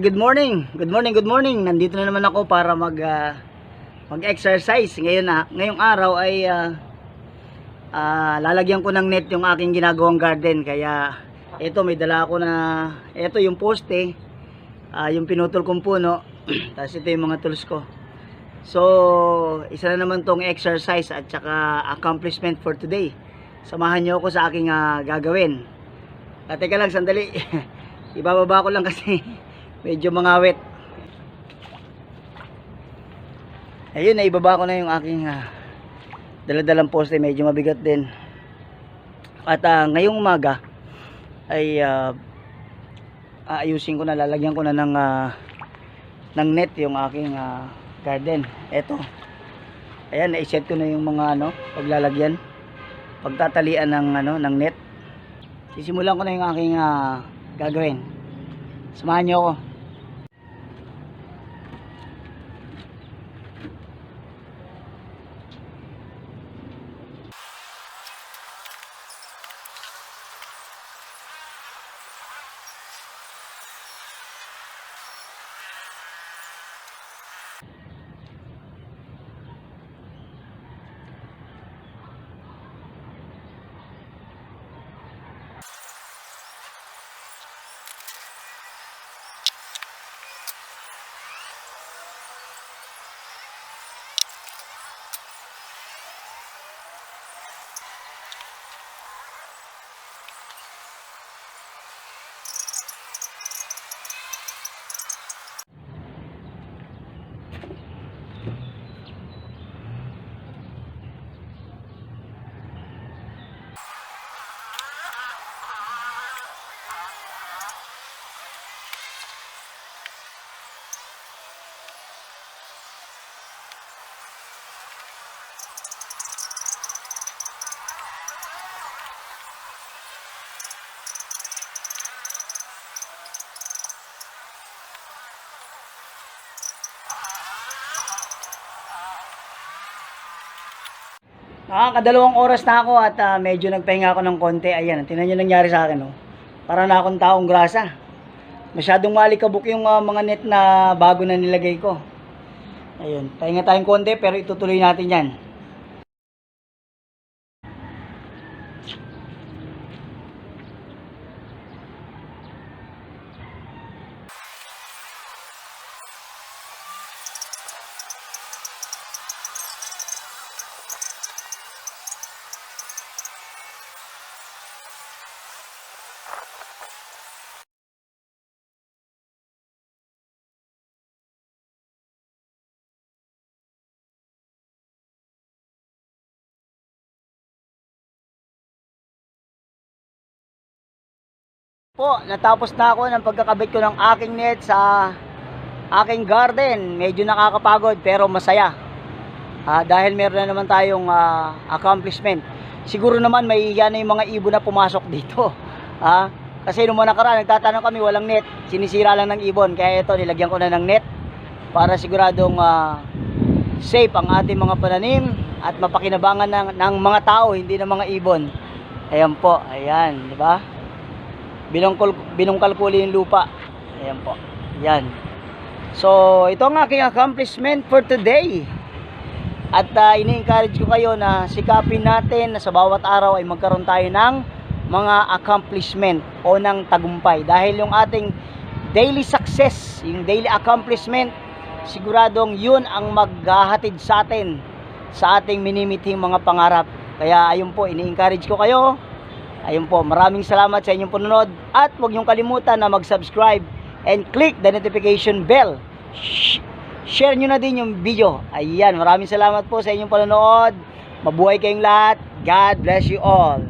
Good morning. Good morning, good morning. Nandito na naman ako para mag ah, mag-exercise. Ngayon na, ngayong araw ay ah, ah, lalagyan ko ng net yung aking ginagawang garden. Kaya ito may dala ako na ito yung poste, ah, yung pinutol kong puno. Tapos ito yung mga tools ko. So, isa na naman tong exercise at saka accomplishment for today. Samahan niyo ako sa aking ah, gagawin. Ah, teka lang, sandali. Ibababa ko lang kasi medyo mangawit. Ayun, naibaba ko na yung aking ah, daladalang poste. Medyo mabigat din. At ah, ngayong umaga ay ah, aayusin ko na, lalagyan ko na ng, ah, ng net yung aking ah, garden. Eto. Ayan, naiset ko na yung mga ano, paglalagyan. Pagtatalian ng ano, ng net. Sisimulan ko na yung aking ah, gagawin. Samahan niyo ako. Nakakadalawang oras na ako at ah, medyo nagpahinga ako ng konti. Ayan, tingnan nyo nangyari sa akin. Oh. Para na akong taong grasa. Masyadong malikabok yung ah, mga net na bago na nilagay ko. Ayun, pahinga tayong konti pero itutuloy natin yan. Po, natapos na ako ng pagkakabit ko ng aking net sa aking garden. Medyo nakakapagod pero masaya. Ah, dahil meron na naman tayong ah, accomplishment. Siguro naman may yan na yung mga ibon na pumasok dito. Ah, kasi nung nakaraan, nagtatanong kami walang net. Sinisira lang ng ibon. Kaya ito, nilagyan ko na ng net para siguradong ah, safe ang ating mga pananim at mapakinabangan ng, ng mga tao, hindi ng mga ibon. Ayan po, ayan, di ba? Binungkol binungkal ko ulit yung lupa. Ayan po. Yan. So, ito ang aking accomplishment for today. At uh, ini-encourage ko kayo na sikapin natin na sa bawat araw ay magkaroon tayo ng mga accomplishment o ng tagumpay. Dahil yung ating daily success, yung daily accomplishment, siguradong yun ang maghahatid sa atin sa ating minimithing mga pangarap. Kaya ayun po, ini-encourage ko kayo Ayun po, maraming salamat sa inyong panonood at huwag niyong kalimutan na mag-subscribe and click the notification bell. Sh- share nyo na din yung video. Ayan, maraming salamat po sa inyong panonood. Mabuhay kayong lahat. God bless you all.